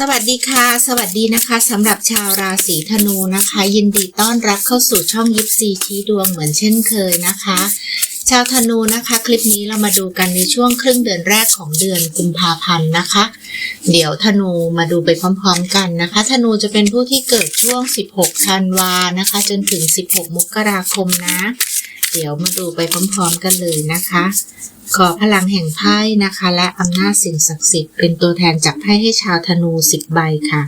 สวัสดีค่ะ สวัสดีนะคะสำหรับชาวราศีธนูนะคะ ยินดีต้อนรับเข้าสู่ช่องยิปซีชี้ดวงเหมือนเช่นเคยนะคะ ชาวธนูนะคะ คลิปนี้เรามาดูกันในช่วงครึ่งเดือนแรกของเดือนกุมภาพันธ์นะคะ เดี๋ยวธนูมาดูไปพร้อมๆกันนะคะ ธนูจะเป็นผู้ที่เกิดช่วง 16 ธันวานะคะ จนถึง 16 มกราคมนะ เดี๋ยวมาดูไปพร้อมๆกันเลยนะคะ ขอพลังแห่งไพ่นะคะ และอำนาจสิ่งศักดิ์สิทธิ์เป็นตัวแทนจากไพ่ให้ชาวธนูสิบใบค่ะ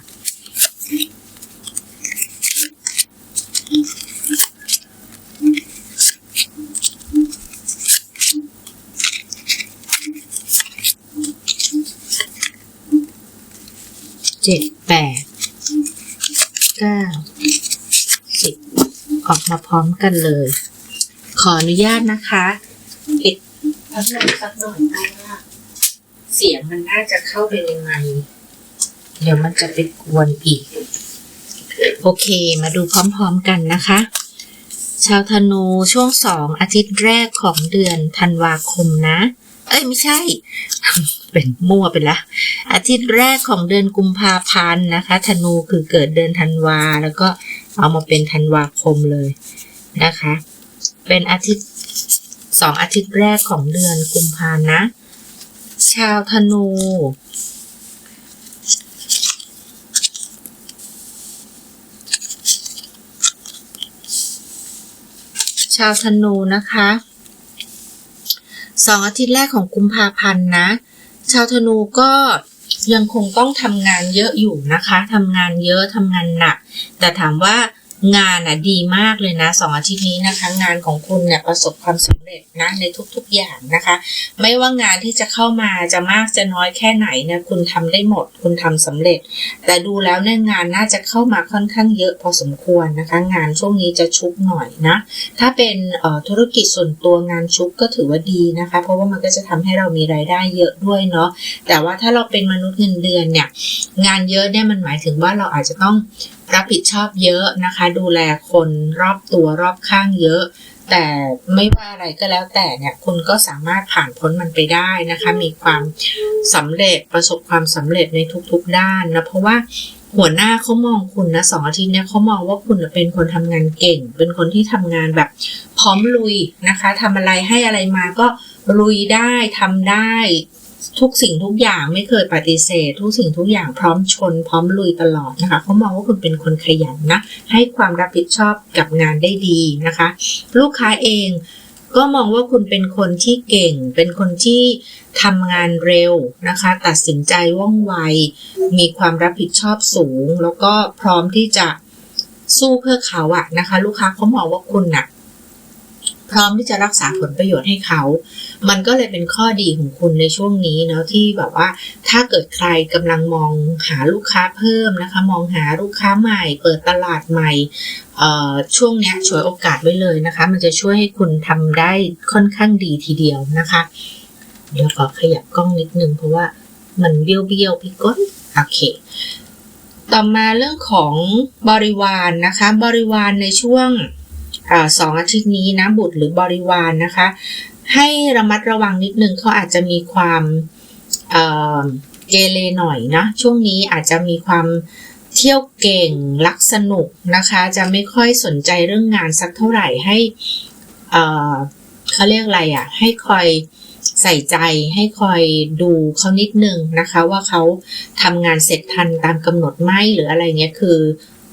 เจ็ดแปดเก้าสิบออกมาพร้อมกันเลย ขออนุญาตนะคะปิดพัดลมสักหน่อยเพราะว่าเสียงมันน่าจะเข้าไปในไมค์เดี๋ยวมันจะไปกวนอีก โอเคมาดูพร้อมๆกันนะคะ ชาวธนูช่วงสองอาทิตย์แรกของเดือนธันวาคมนะ เอ้ยไม่ใช่ เป็นมั่วไปละ อาทิตย์แรกของเดือนกุมภาพันธ์นะคะ ธนูคือเกิดเดือนธันวาแล้วก็เอามาเป็นธันวาคมเลยนะคะ เป็นอาทิตย์สองอาทิตย์แรกของเดือนกุมภานะ ชาวธนู ชาวธนูนะคะสองอาทิตย์แรกของกุมภาพันธ์นะ ชาวธนูก็ยังคงต้องทำงานเยอะอยู่นะคะทำงานเยอะทำงานหนัก แต่ถามว่า งานอะดีมากเลยนะสองอาทิตย์นี้นะคะ งานของคุณเนี่ยประสบความสำเร็จนะในทุกๆอย่างนะคะ ไม่ว่างานที่จะเข้ามาจะมากจะน้อยแค่ไหนเนี่ยคุณทำได้หมด คุณทำสำเร็จ แต่ดูแล้วเนี่ยงานน่าจะเข้ามาค่อนข้างเยอะพอสมควรนะคะ งานช่วงนี้จะชุกหน่อยนะ ถ้าเป็นธุรกิจส่วนตัวงานชุกก็ถือว่าดีนะคะ เพราะว่ามันก็จะทำให้เรามีรายได้เยอะด้วยเนาะแต่ว่าถ้าเราเป็นมนุษย์เงินเดือนเนี่ยงานเยอะเนี่ยมันหมายถึงว่าเราอาจจะต้อง รับผิดชอบเยอะนะคะ ดูแลคนรอบตัวรอบข้างเยอะ แต่ไม่ว่าอะไรก็แล้วแต่เนี่ยคุณก็สามารถผ่านพ้นมันไปได้นะคะ มีความสำเร็จประสบความสำเร็จในทุกๆด้านนะเพราะว่าหัวหน้าเขามองคุณนะสองอาทิตย์เนี่ยเขามองว่าคุณเป็นคนทำงานเก่ง เป็นคนที่ทำงานแบบพร้อมลุยนะคะทำอะไรให้อะไรมาก็ลุยได้ทำได้ ทุกสิ่งทุกอย่างไม่เคยปฏิเสธ ทุกสิ่งทุกอย่างพร้อมชน พร้อมลุยตลอดนะคะเขามองว่าคุณเป็นคนขยันนะ ให้ความรับผิดชอบกับงานได้ดีนะคะ ลูกค้าเองก็มองว่าคุณเป็นคนที่เก่ง เป็นคนที่ทำงานเร็วนะคะ ตัดสินใจว่องไว มีความรับผิดชอบสูง แล้วก็พร้อมที่จะสู้เพื่อเขาอะนะคะ ลูกค้าเขามองว่าคุณน่ะ พร้อมที่จะรักษาผลประโยชน์ให้เขา มันก็เลยเป็นข้อดีของคุณในช่วงนี้เนาะที่แบบว่า ถ้าเกิดใครกำลังมองหาลูกค้าเพิ่มนะคะ มองหาลูกค้าใหม่ เปิดตลาดใหม่ช่วงเนี้ยฉวยโอกาสไว้เลยนะคะ มันจะช่วยให้คุณทำได้ค่อนข้างดีทีเดียวนะคะ เดี๋ยวขอขยับกล้องนิดนึงเพราะว่ามันเบี้ยวเบี้ยวๆพี่ก้นโอเคต่อมาเรื่องของบริวารนนะคะ บริวารในช่วง สองอาทิตย์นี้นะบุตรหรือบริวารนนะคะ ให้ระมัดระวังนิดนึงเขาอาจจะมีความเเกเรหน่อยนะช่วงนี้อาจจะมีความเที่ยวเก่งรักสนุกนะคะ จะไม่ค่อยสนใจเรื่องงานสักเท่าไหร่ให้เเขาเรียกอะไรอะ่ะให้คอยใส่ใจให้คอยดูเขานิดนึงนะคะ ว่าเขาทำงานเสร็จทันตามกำหนดไหมหรืออะไรเงี้ยคือ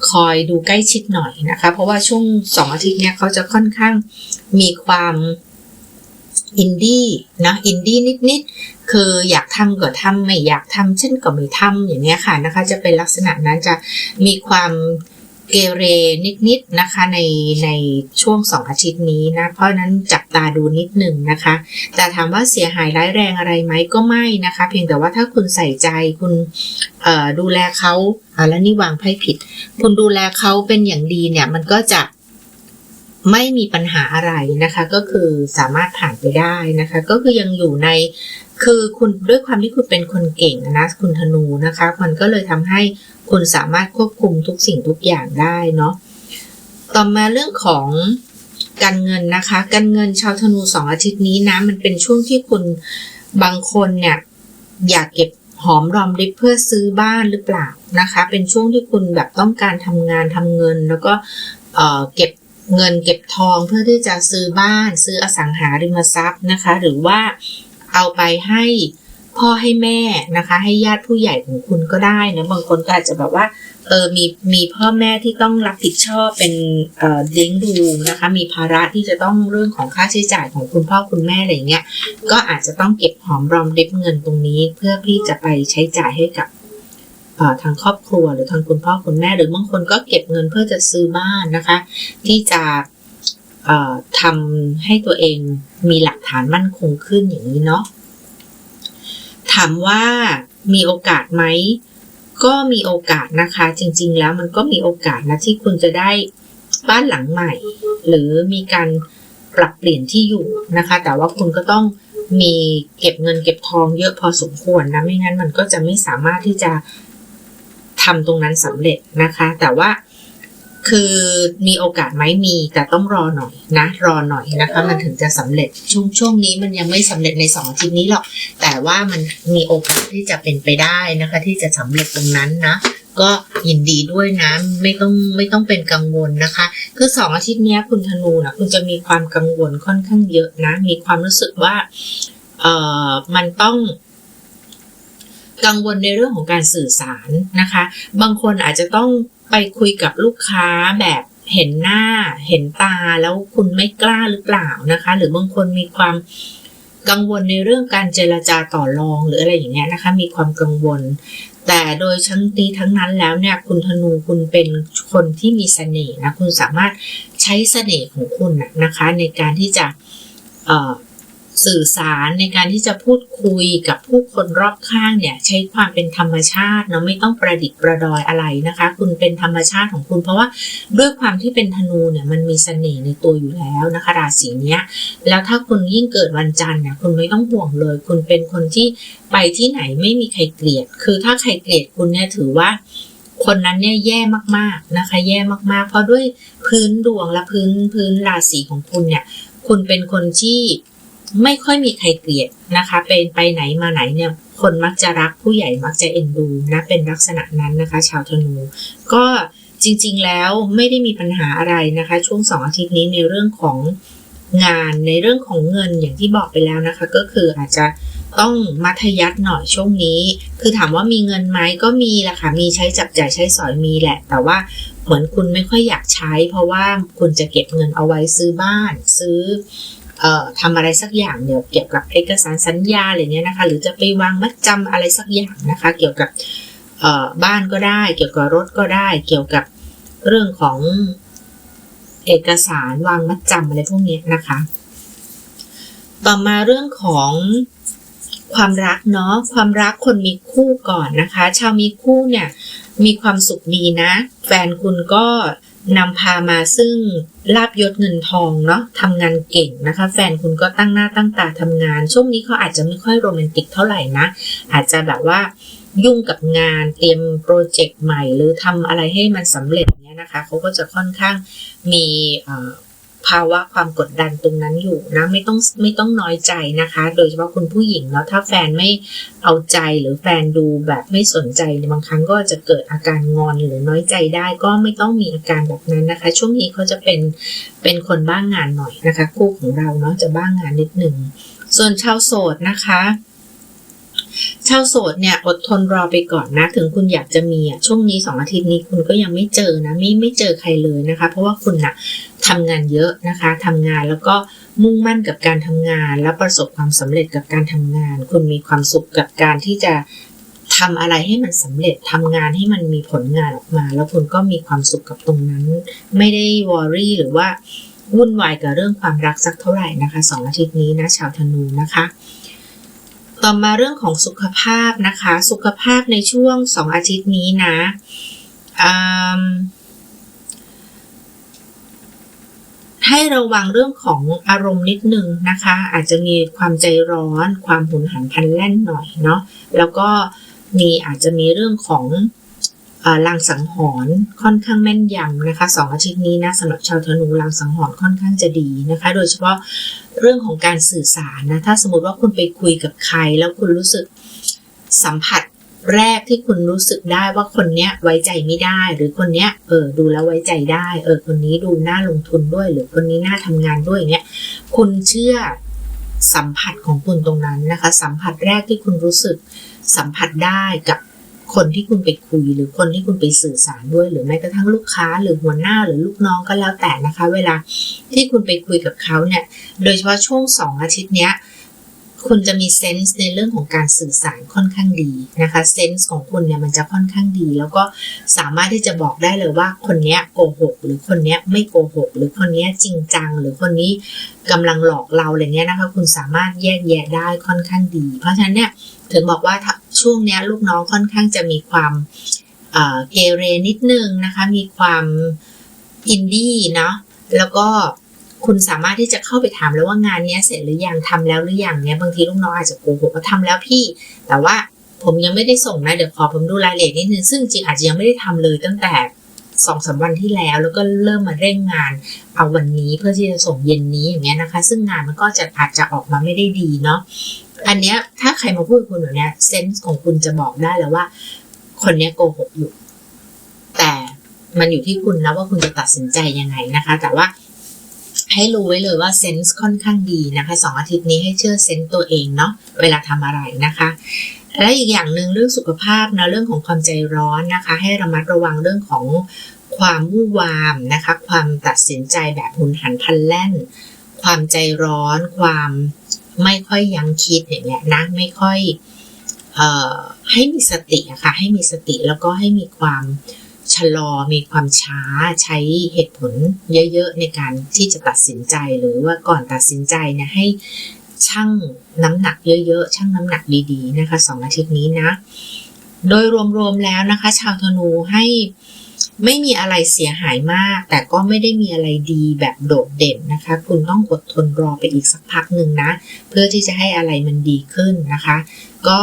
คอยดูใกล้ชิดหน่อยนะคะ เพราะว่าช่วงสองอาทิตย์เนี้ยเขาจะค่อนข้างมีความอินดี้นะอินดี้นิดๆคืออยากทำก็ทำไม่อยากทำเช่นก็ไม่ทำอย่างเงี้ยค่ะนะคะ จะเป็นลักษณะนั้นจะมีความ เกเรนิดๆนะคะในในช่วงสองอาทิตย์นี้นะ เพราะนั้นจับตาดูนิดหนึ่งนะคะ แต่ถามว่าเสียหายร้ายแรงอะไรไหมก็ไม่นะคะ เพียงแต่ว่าถ้าคุณใส่ใจคุณดูแลเขาอ่าแล้วนี่วางไพ่ผิด คุณดูแลเขาเป็นอย่างดีเนี่ยมันก็จะไม่มีปัญหาอะไรนะคะ ก็คือสามารถผ่านไปได้นะคะ ก็คือยังอยู่ใน คือคุณด้วยความที่คุณเป็นคนเก่งนะคุณธนูนะคะ มันก็เลยทำให้คุณสามารถควบคุมทุกสิ่งทุกอย่างได้เนาะต่อมาเรื่องของการเงินนะคะ การเงินชาวธนูสองอาทิตย์นี้นะมันเป็นช่วงที่คุณบางคนเนี่ยอยากเก็บหอมรอมริบเพื่อซื้อบ้านหรือเปล่านะคะ เป็นช่วงที่คุณแบบต้องการทำงานทำเงิน แล้วก็เอ่อเก็บเงินเก็บทองเพื่อที่จะซื้อบ้าน ซื้ออสังหาริมทรัพย์นะคะ หรือว่า เอาไปให้พ่อให้แม่นะคะ ให้ญาติผู้ใหญ่ของคุณก็ได้นะบางคนก็อาจจะแบบว่าเออมีมีพ่อแม่ที่ต้องรับผิดชอบเป็นเอ่อเลี้ยงดูนะคะ มีภาระที่จะต้องเรื่องของค่าใช้จ่ายของคุณพ่อคุณแม่อะไรเงี้ยก็อาจจะต้องเก็บหอมรอมริบเงินตรงนี้ เพื่อที่จะไปใช้จ่ายให้กับทางครอบครัวหรือทางคุณพ่อคุณแม่ หรือบางคนก็เก็บเงินเพื่อจะซื้อบ้านนะคะ ที่จะ ทำให้ตัวเองมีหลักฐานมั่นคงขึ้นอย่างนี้เนาะถามว่ามีโอกาสไหมก็มีโอกาสนะคะ จริง ๆ แล้วมันก็มีโอกาสนะที่คุณจะได้บ้านหลังใหม่ หรือมีการปรับเปลี่ยนที่อยู่นะคะ แต่ว่าคุณก็ต้องมีเก็บเงินเก็บทองเยอะพอสมควรนะไม่งั้นมันก็จะไม่สามารถที่จะทำตรงนั้นสำเร็จนะคะ แต่ว่า คือมีโอกาสไหมมีแต่ต้องรอหน่อยนะ รอหน่อยนะคะ มันถึงจะสำเร็จช่วงช่วงนี้มันยังไม่สำเร็จในสองอาทิตย์นี้หรอก แต่ว่ามันมีโอกาสที่จะเป็นไปได้นะคะ ที่จะสำเร็จตรงนั้นนะก็ยินดีด้วยนะไม่ต้องไม่ต้องเป็นกังวลนะคะ คือสองอาทิตย์นี้คุณธนูนะคุณจะมีความกังวลค่อนข้างเยอะนะ มีความรู้สึกว่าเอ่อมันต้องกังวลในเรื่องของการสื่อสารนะคะ บางคนอาจจะต้อง ไปคุยกับลูกค้าแบบเห็นหน้าเห็นตาแล้วคุณไม่กล้าหรือเปล่านะคะ หรือบางคนมีความกังวลในเรื่องการเจรจาต่อรองหรืออะไรอย่างเงี้ยนะคะ มีความกังวล แต่โดยทั้งนี้ทั้งนั้นแล้วเนี่ยคุณธนูคุณเป็นคนที่มีเสน่ห์นะคุณสามารถใช้เสน่ห์ของคุณนะนะคะ ในการที่จะเอ่อ สื่อสารในการที่จะพูดคุยกับผู้คนรอบข้างเนี่ยใช้ความเป็นธรรมชาติเนาะไม่ต้องประดิษฐ์ประดอยอะไรนะคะ คุณเป็นธรรมชาติของคุณ เพราะว่าด้วยความที่เป็นธนูเนี่ยมันมีเสน่ห์ในตัวอยู่แล้วนะคะ ราศีเนี้ยแล้วถ้าคุณยิ่งเกิดวันจันทร์เนี่ยคุณไม่ต้องห่วงเลย คุณเป็นคนที่ไปที่ไหนไม่มีใครเกลียด คือถ้าใครเกลียดคุณเนี่ยถือว่าคนนั้นเนี่ยแย่มากๆนะคะ แย่มากๆ เพราะด้วยพื้นดวงและพื้นพื้นราศีของคุณเนี่ย คุณเป็นคนที่ ไม่ค่อยมีใครเกลียดนะคะ เป็นไปไหนมาไหนเนี่ยคนมักจะรักผู้ใหญ่มักจะเอ็นดูนะเป็นลักษณะนั้นนะคะ ชาวธนู ก็จริงๆแล้วไม่ได้มีปัญหาอะไรนะคะ ช่วงสองอาทิตย์นี้ในเรื่องของงานในเรื่องของเงินอย่างที่บอกไปแล้วนะคะ ก็คืออาจจะต้องมัธยัติหน่อยช่วงนี้ คือถามว่ามีเงินไหมก็มีแหละค่ะ มีใช้จับจ่ายใช้สอยมีแหละ แต่ว่าเหมือนคุณไม่ค่อยอยากใช้ เพราะว่าคุณจะเก็บเงินเอาไว้ซื้อบ้าน ซื้อ ทำอะไรสักอย่างเดี๋ยวเกี่ยวกับเอกสารสัญญาอะไรเนี้ยนะคะ หรือจะไปวางมัดจำอะไรสักอย่างนะคะ เกี่ยวกับบ้านก็ได้ เกี่ยวกับรถก็ได้ เกี่ยวกับเรื่องของเอกสารวางมัดจำอะไรพวกเนี้ยนะคะ ต่อมาเรื่องของความรักเนาะความรักคนมีคู่ก่อนนะคะ ชาวมีคู่เนี่ยมีความสุขดีนะ แฟนคุณก็ นำพามาซึ่งลาบยศเงินทองเนาะทำงานเก่งนะคะ แฟนคุณก็ตั้งหน้าตั้งตาทำงาน ช่วงนี้เขาอาจจะไม่ค่อยโรแมนติกเท่าไหร่นะ อาจจะแบบว่ายุ่งกับงานเตรียมโปรเจกต์ใหม่ หรือทำอะไรให้มันสำเร็จเนี่ยนะคะเขาก็จะค่อนข้างมี ภาวะความกดดันตรงนั้นอยู่นะไม่ต้องไม่ต้องน้อยใจนะคะ โดยเฉพาะคุณผู้หญิงแล้วถ้าแฟนไม่เอาใจหรือแฟนดูแบบไม่สนใจบางครั้งก็จะเกิดอาการงอนหรือน้อยใจได้ก็ไม่ต้องมีอาการแบบนั้นนะคะ ช่วงนี้เขาจะเป็นเป็นคนบ้างงานหน่อยนะคะ คู่ของเราเนาะจะบ้างงานนิดหนึ่งส่วนชาวโสดนะคะ ชาวโสดเนี่ยอดทนรอไปก่อนนะ ถึงคุณอยากจะมีอะช่วงนี้สองอาทิตย์นี้คุณก็ยังไม่เจอนะไม่ไม่เจอใครเลยนะคะ เพราะว่าคุณน่ะทำงานเยอะนะคะทำงานแล้วก็มุ่งมั่นกับการทำงาน แล้วประสบความสำเร็จกับการทำงาน คุณมีความสุขกับการที่จะทำอะไรให้มันสำเร็จทำงานให้มันมีผลงานออกมา แล้วคุณก็มีความสุขกับตรงนั้น ไม่ได้วอรี่หรือว่าวุ่นวายกับเรื่องความรักสักเท่าไหร่นะคะสองอาทิตย์นี้นะชาวธนูนะคะ ต่อมาเรื่องของสุขภาพนะคะ สุขภาพในช่วงสองอาทิตย์นี้นะให้ระวังเรื่องของอารมณ์นิดนึงนะคะ อาจจะมีความใจร้อน ความหุนหันพลันแล่นหน่อยเนาะแล้วก็มีอาจจะมีเรื่องของลางสังหรณ์ค่อนข้างแม่นยำนะคะสองอาทิตย์นี้นะสำหรับชาวธนูลางสังหรณ์ค่อนข้างจะดีนะคะ โดยเฉพาะ เรื่องของการสื่อสารนะ ถ้าสมมติว่าคุณไปคุยกับใคร แล้วคุณรู้สึกสัมผัสแรกที่คุณรู้สึกได้ว่าคนเนี้ยไว้ใจไม่ได้ หรือคนเนี้ยเออดูแล้วไว้ใจได้ เออคนนี้ดูน่าลงทุนด้วย หรือคนนี้น่าทำงานด้วยเงี้ยคุณเชื่อสัมผัสของคุณตรงนั้นนะคะ สัมผัสแรกที่คุณรู้สึกสัมผัสได้กับ คนที่คุณไปคุยหรือคนที่คุณไปสื่อสารด้วย หรือแม้กระทั่งลูกค้า หรือหัวหน้าหรือลูกน้องก็แล้วแต่นะคะ เวลาที่คุณไปคุยกับเขาเนี่ย โดยเฉพาะช่วงสองอาทิตย์เนี้ยคุณจะมีเซนส์ในเรื่องของการสื่อสารค่อนข้างดีนะคะเซนส์ของคุณเนี่ยมันจะค่อนข้างดี แล้วก็สามารถที่จะบอกได้เลยว่าคนเนี้ยโกหก หรือคนเนี้ยไม่โกหก หรือคนเนี้ยจริงจัง หรือคนนี้กำลังหลอกเราอะไรเงี้ยนะคะ คุณสามารถแยกแยะได้ค่อนข้างดี เพราะฉะนั้นเนี่ยถึงบอกว่า ช่วงนี้ลูกน้องค่อนข้างจะมีความเอ่อเกเรนิดนึงนะคะ มีความอินดี้เนาะแล้วก็คุณสามารถที่จะเข้าไปถามแล้วว่างานนี้เสร็จหรือยังทำแล้วหรือยังเนี้ยบางทีลูกน้องอาจจะโกหกว่าทำแล้วพี่ แต่ว่าผมยังไม่ได้ส่งนะเดี๋ยวขอผมดูรายละเอียดนิดนึงซึ่งจริงอาจจะยังไม่ได้ทำเลยตั้งแต่สองสามวันที่แล้ว แล้วก็เริ่มมาเร่งงานเอาวันนี้เพื่อที่จะส่งเย็นนี้อย่างเงี้ยนะคะ ซึ่งงานมันก็จะอาจจะออกมาไม่ได้ดีเนาะ อันเนี้ยถ้าใครมาพูดกับคุณแบบเนี้ยเซนส์ของคุณจะบอกได้แล้วว่า คนเนี้ยโกหกอยู่ แต่มันอยู่ที่คุณแล้วว่าคุณจะตัดสินใจยังไงนะคะ แต่ว่าให้รู้ไว้เลยว่าเซนส์ค่อนข้างดีนะคะสองอาทิตย์นี้ให้เชื่อเซนส์ตัวเองเนาะเวลาทำอะไรนะคะ และอีกอย่างหนึ่งเรื่องสุขภาพนะเรื่องของความใจร้อนนะคะ ให้ระมัดระวังเรื่องของความวุ่นวามนะคะ ความตัดสินใจแบบหุนหันพลันแล่น ความใจร้อน ความ ไม่ค่อยยังคิดอย่างเงี้ยนะไม่ค่อยเอ่อให้มีสติอะค่ะให้มีสติแล้วก็ให้มีความชะลอมีความช้าใช้เหตุผลเยอะ ๆ ในการที่จะตัดสินใจหรือว่าก่อนตัดสินใจเนี่ยให้ชั่งน้ำหนักเยอะๆชั่งน้ำหนักดีๆนะคะสองอาทิตย์นี้นะ โดยรวมๆแล้วนะคะ ชาวธนูให้ ไม่มีอะไรเสียหายมาก แต่ก็ไม่ได้มีอะไรดีแบบโดดเด่นนะคะ คุณต้องอดทนรอไปอีกสักพักหนึ่งนะ เพื่อที่จะให้อะไรมันดีขึ้นนะคะ ก็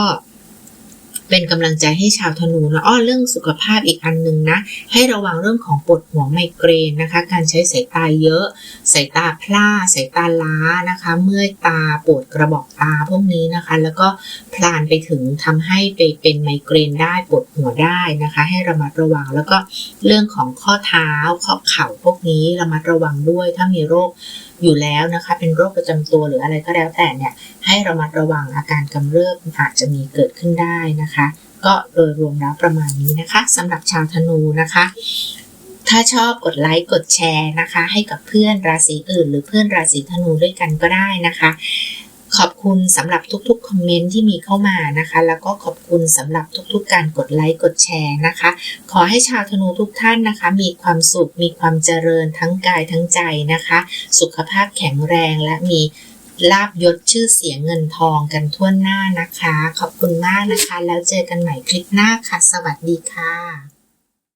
เป็นกำลังใจให้ชาวธนูนะอ้อเรื่องสุขภาพอีกอันหนึ่งนะ ให้ระวังเรื่องของปวดหัวไมเกรนนะคะ การใช้สายตาเยอะ สายตาพร่าสายตาล้านะคะ เมื่อยตาปวดกระบอกตาพวกนี้นะคะ แล้วก็พลานไปถึงทำให้ไปเป็นไมเกรนได้ปวดหัวได้นะคะ ให้ระมัดระวังแล้วก็เรื่องของข้อเท้าข้อเข่าพวกนี้ระมัดระวังด้วยถ้ามีโรค อยู่แล้วนะคะ เป็นโรคประจำตัวหรืออะไรก็แล้วแต่เนี่ยให้ระมัดระวังอาการกำเริบอาจจะมีเกิดขึ้นได้นะคะ ก็โดยรวมแล้วประมาณนี้นะคะสำหรับชาวธนูนะคะ ถ้าชอบกดไลค์กดแชร์นะคะ ให้กับเพื่อนราศีอื่น หรือเพื่อนราศีธนูด้วยกันก็ได้นะคะ ขอบคุณสำหรับทุกๆคอมเมนต์ที่มีเข้ามานะคะ แล้วก็ขอบคุณสำหรับทุกๆ การกดไลค์กดแชร์นะคะ ขอให้ชาวธนูทุกท่านนะคะ มีความสุขมีความเจริญทั้งกายทั้งใจนะคะ สุขภาพแข็งแรงและมีลาบยศชื่อเสียงเงินทองกันทั่วหน้านะคะ ขอบคุณมากนะคะ แล้วเจอกันใหม่คลิปหน้าค่ะ สวัสดีค่ะ